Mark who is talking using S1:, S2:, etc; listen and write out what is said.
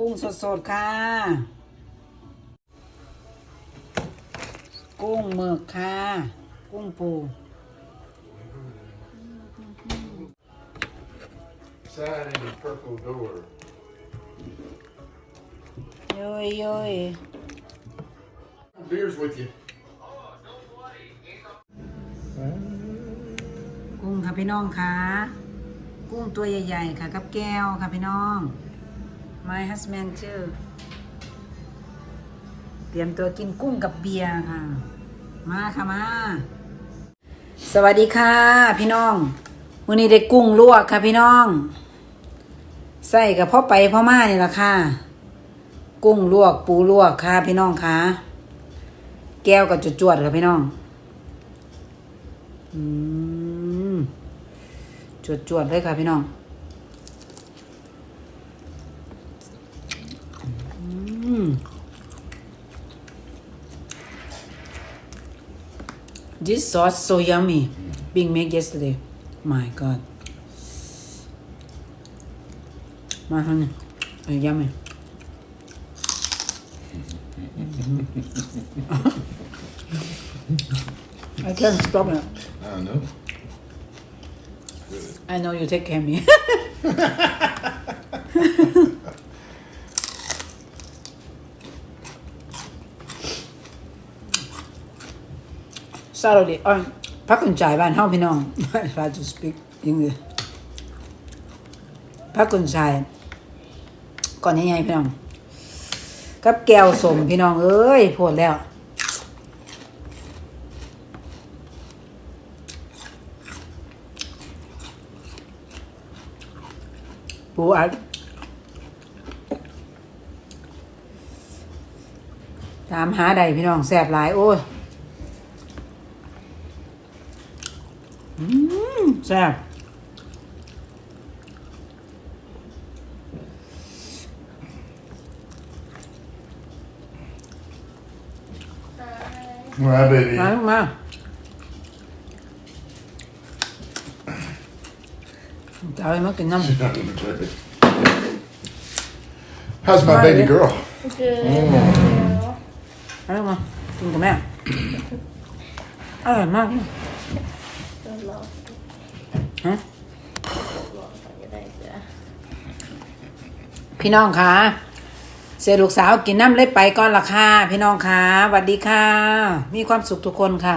S1: กุ้งสดๆ ค่ะ กุ้งหมึกค่ะ กุ้งปู
S2: Sign in the purple door.
S1: โย้ยโย้ย
S2: Beers with you.
S1: กุ้งค่ะพี่น้องค่ะ กุ้งตัวใหญ่ ๆ ค่ะ กับแก้วค่ะพี่น้อง My husband ชื่อ เตรียมตัวกินกุ้งกับเบียร์ค่ะ มาค่ะมา สวัสดีค่ะ พี่น้องวันนี้ได้กุ้งลวกค่ะพี่น้อง ใส่กับพ่อไปพ่อมานี่แหละค่ะ กุ้งลวกปูลวกค่ะ พี่น้องค่ะ แก้วกับจุดจวดค่ะพี่น้อง อืมจวดๆเลยค่ะพี่น้อง This sauce so yummy. Being made yesterday. My God. My honey. Uh, yummy. I can't stop it.
S2: I don't know. Good.
S1: I know you take care of me. Saturday อ้ยพักกันจ่ายบ้านเฮาพี่น้อง I try to speak English พักกันจ่ายก่อนยังไงพี่น้อง กับแก้วสมพี่น้อง เอ้ยโพดแล้วปูอัดถามหาใดพี่น้องแสบหลาย โอ้ย อืมแสบ
S2: All right, baby.
S1: มาลูกมาจะเอาไปมากินน้ำ
S2: How's my baby girl?
S3: Good.
S1: เอาลูกมากินกับแม่อร่อยมากเลย
S3: Good luck.
S1: ฮะ
S3: Good luck on your day, yeah.
S1: พี่น้องคะเสียลูกสาวกินน้ำเล็ดไปก่อนละค่ะพี่น้องคะสวัสดีค่ะ มีความสุขทุกคนค่ะ